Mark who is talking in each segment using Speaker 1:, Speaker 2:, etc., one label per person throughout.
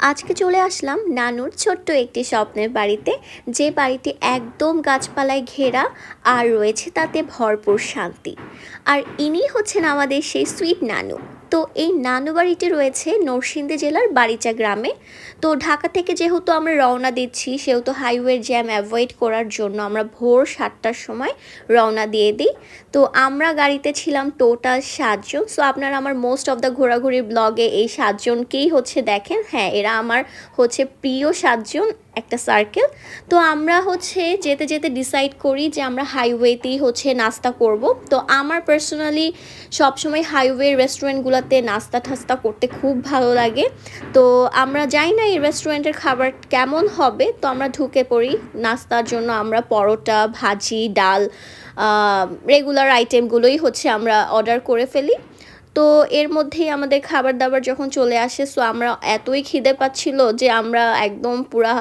Speaker 1: আজকে চলে আসলাম নানুর ছোট্ট একটি স্বপ্নের বাড়িতে। যে বাড়িটি একদম গাছপালায় ঘেরা আর রয়েছে তাতে ভরপুর শান্তি। আর ইনি হচ্ছেন আমাদের সেই সুইট নানু। তো এই নানু বাড়িটি রয়েছে নরসিংদী জেলার বাড়িচা গ্রামে। তো ঢাকা থেকে যেহেতু আমরা রওনা দিচ্ছি, সেহেতু হাইওয়ের জ্যাম অ্যাভয়েড করার জন্য আমরা ভোর সাতটার সময় রওনা দিয়ে দিই। তো আমরা গাড়িতে ছিলাম টোটাল সাতজন। সো আপনারা আমার মোস্ট অফ দ্য ঘোরাঘুরির ব্লগে এই সাতজনকেই হচ্ছে দেখেন। হ্যাঁ এরা আমার হচ্ছে প্রিয় সাতজন। একটা সার্কেল তো আমরা হচ্ছে যেতে যেতে ডিসাইড করি যে আমরা হাইওয়েতেই হচ্ছে নাস্তা করব। তো আমার পার্সোনালি সবসময় হাইওয়ে রেস্টুরেন্টগুলোতে নাস্তা ঠাস্তা করতে খুব ভালো লাগে। তো আমরা যাই না এই রেস্টুরেন্টের খাবার কেমন হবে। তো আমরা ঢুকে পড়ি। নাস্তার জন্য আমরা পরোটা, ভাজি, ডাল রেগুলার আইটেমগুলোই হচ্ছে আমরা অর্ডার করে ফেলি। তো এর মধ্যেই আমাদের খাবার দাবার যখন চলে আসে সো আমরা এতই খিদে পাচ্ছিল যে আমরা একদম পুরা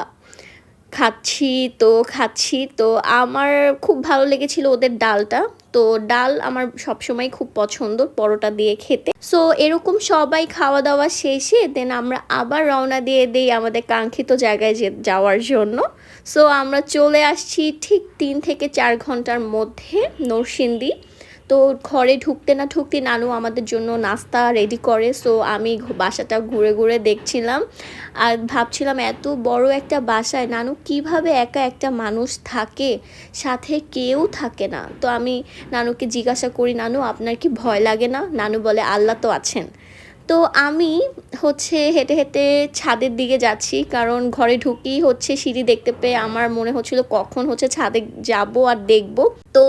Speaker 1: খাচ্ছি, তো খাচ্ছি। তো আমার খুব ভালো লেগেছিল ওদের ডালটা। তো ডাল আমার সবসময় খুব পছন্দ পরোটা দিয়ে খেতে। সো এরকম সবাই খাওয়া দাওয়া শেষে দেন আমরা আবার রওনা দিয়ে দিই আমাদের কাঙ্ক্ষিত জায়গায় যাওয়ার জন্য। সো আমরা চলে আসছি ঠিক তিন থেকে চার ঘণ্টার মধ্যে নরসিংদী। তো ঘরে ঢুকতে না ঢুকতে নানু আমাদের জন্য নাস্তা রেডি করে সো আমি বাসাটা ঘুরে ঘুরে দেখছিলাম। আর ভাবছিলাম এত বড় একটা বাসায় নানু কীভাবে একা একটা মানুষ থাকে, সাথে কেউ থাকে না। তো আমি নানুকে জিজ্ঞাসা করি, নানু, আপনার কি ভয় লাগে না? নানু বলে, আল্লাহ তো আছেন। তো আমি হচ্ছে হেঁটে হেঁটে ছাদের দিকে যাচ্ছি, কারণ ঘরে ঢুকেই হচ্ছে সিঁড়ি দেখতে পেয়ে আমার মনে হচ্ছিল কখন হচ্ছে ছাদে যাব আর দেখব। তো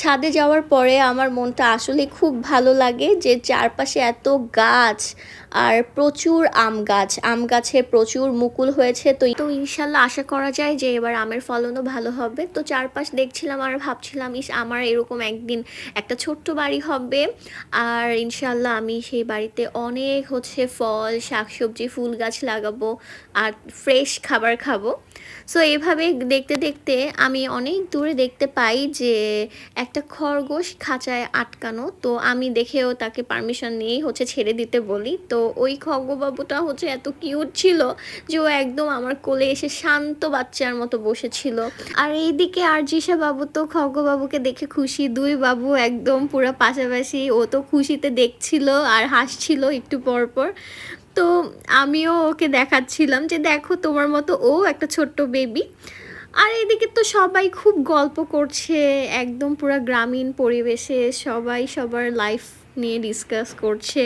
Speaker 1: ছাদে যাওয়ার পরে আমার মনটা আসলে খুব ভালো লাগে যে চারপাশে এত গাছ আর প্রচুর আম গাছ, আম গাছে প্রচুর মুকুল হয়েছে। তো তো ইনশাল্লাহ আশা করা যায় যে এবার আমের ফলনও ভালো হবে। তো চারপাশ দেখছিলাম আর ভাবছিলাম, ইস, আমার এরকম একদিন একটা ছোট্ট বাড়ি হবে। আর ইনশাল্লাহ আমি সেই বাড়িতে অনেক হচ্ছে ফল, শাকসবজি ফুল গাছ লাগাবো আর ফ্রেশ খাবার খাব। সো এভাবে দেখতে দেখতে আমি অনেক দূরে দেখতে পাই যে একটা খরগোশ খাঁচায় আটকানো। তো আমি দেখেও তাকে পারমিশন নিয়েই হচ্ছে ছেড়ে দিতে বলি। তো ওই খগবাবুটা হচ্ছে এত কিউট ছিল যে ও একদম আমার কোলে এসে শান্ত বাচ্চার মতো বসেছিল। আর এইদিকে আরজিসা বাবু তো খগবাবুকে দেখে খুশি। দুই বাবু একদম পুরো পাশাপাশি ও তো খুশিতে দেখছিল আর হাসছিল একটু পর পর। তো আমিও ওকে দেখাচ্ছিলাম যে, দেখো, তোমার মতো ও একটা ছোট্ট বেবি আর এদিকে তো সবাই খুব গল্প করছে, একদম পুরো গ্রামীণ পরিবেশে সবাই সবার লাইফ নিয়ে ডিসকাস করছে।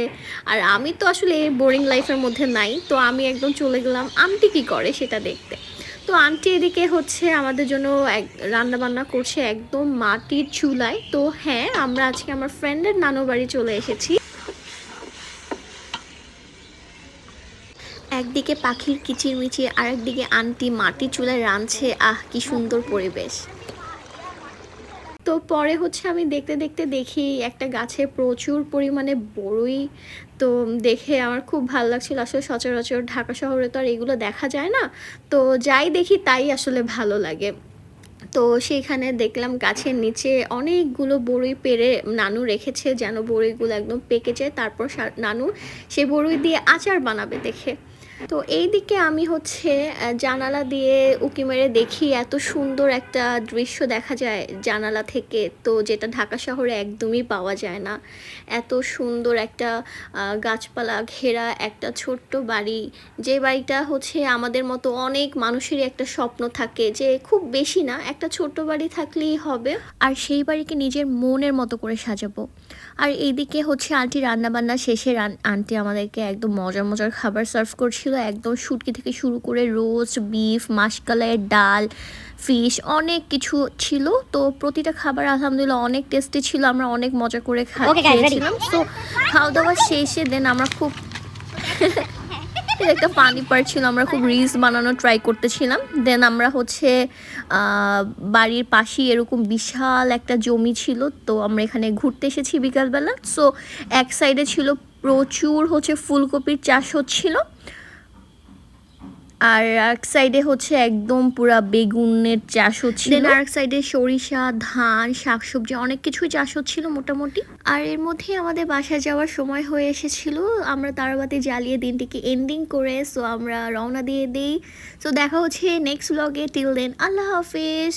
Speaker 1: আর আমি তো আসলে বোরিং লাইফের মধ্যে নাই, তো আমি একদম চলে গেলাম আন্টি কী করে সেটা দেখতে। তো আন্টি এদিকে হচ্ছে আমাদের জন্য এক, রান্নাবান্না করছে একদম মাটির চুলায়। তো হ্যাঁ আমরা আজকে আমার ফ্রেন্ডের নানু বাড়ি চলে এসেছি। একদিকে পাখির কিচিরমিচির আর একদিকে আন্টি মাটি চুলায় রাঁধছে। আহ, কি সুন্দর পরিবেশ। তো পরে হচ্ছে আমি দেখতে দেখতে দেখি একটা গাছে প্রচুর পরিমাণে বড়ই তো দেখে আমার খুব ভালো লাগছিল। আসলে সচরাচর ঢাকা শহরে তো আর এগুলো দেখা যায় না। তো যাই দেখি তাই আসলে ভালো লাগে। তো সেইখানে দেখলাম গাছের নিচে অনেকগুলো বড়ই পেরে নানু রেখেছে, যেন বড়ইগুলো একদম পেকে যায়। তারপর নানু সে বড়ই দিয়ে আচার বানাবে দেখে। তো এই দিকে আমি হচ্ছে জানালা দিয়ে উকি মেরে দেখি এত সুন্দর একটা দৃশ্য দেখা যায় জানালা থেকে। তো যেটা ঢাকা শহরে একদমই পাওয়া যায় না। এত সুন্দর একটা গাছপালা ঘেরা একটা ছোট্ট বাড়ি। যে বাড়িটা হচ্ছে আমাদের মতো অনেক মানুষেরই একটা স্বপ্ন থাকে যে খুব বেশি না, একটা ছোট্ট বাড়ি থাকলেই হবে। আর সেই বাড়িকে নিজের মনের মতো করে সাজাবো। আর এইদিকে হচ্ছে আন্টি রান্নাবান্না শেষে আন্টি আমাদেরকে একদম মজার মজার খাবার সার্ভ করছিল। একদম শুটকি থেকে শুরু করে রোস্ট বিফ মাসকালের ডাল ফিশ অনেক কিছু ছিল। তো প্রতিটা খাবার আলহামদুলিল্লাহ অনেক টেস্টি ছিল আমরা অনেক মজা করে খেয়েছিলাম। তো খাওয়া দাওয়া শেষে দেন আমরা খুব একটা পানি পার ছিল আমরা খুব রিলস বানানো ট্রাই করতেছিলাম। দেন আমরা হচ্ছে বাড়ির পাশেই এরকম বিশাল একটা জমি ছিল তো আমরা এখানে ঘুরতে এসেছি বিকালবেলা। সো এক সাইডে ছিল প্রচুর হচ্ছে ফুলকপির চাষ হচ্ছিল। আর এক সাইডে হচ্ছে একদম পুরা বেগুনের চাষ হচ্ছিল। আর এক সাইডে সরিষা, ধান, শাকসবজি অনেক কিছুই চাষ হচ্ছিল মোটামুটি। আর এর মধ্যে আমাদের বাসায় যাওয়ার সময় হয়ে এসেছিল। আমরা তারাবাতি জ্বালিয়ে দিনটিকে এন্ডিং করে সো আমরা রওনা দিয়ে দিই। সো দেখা হচ্ছে নেক্সট ব্লগে টিল দেন আল্লাহ হাফিজ।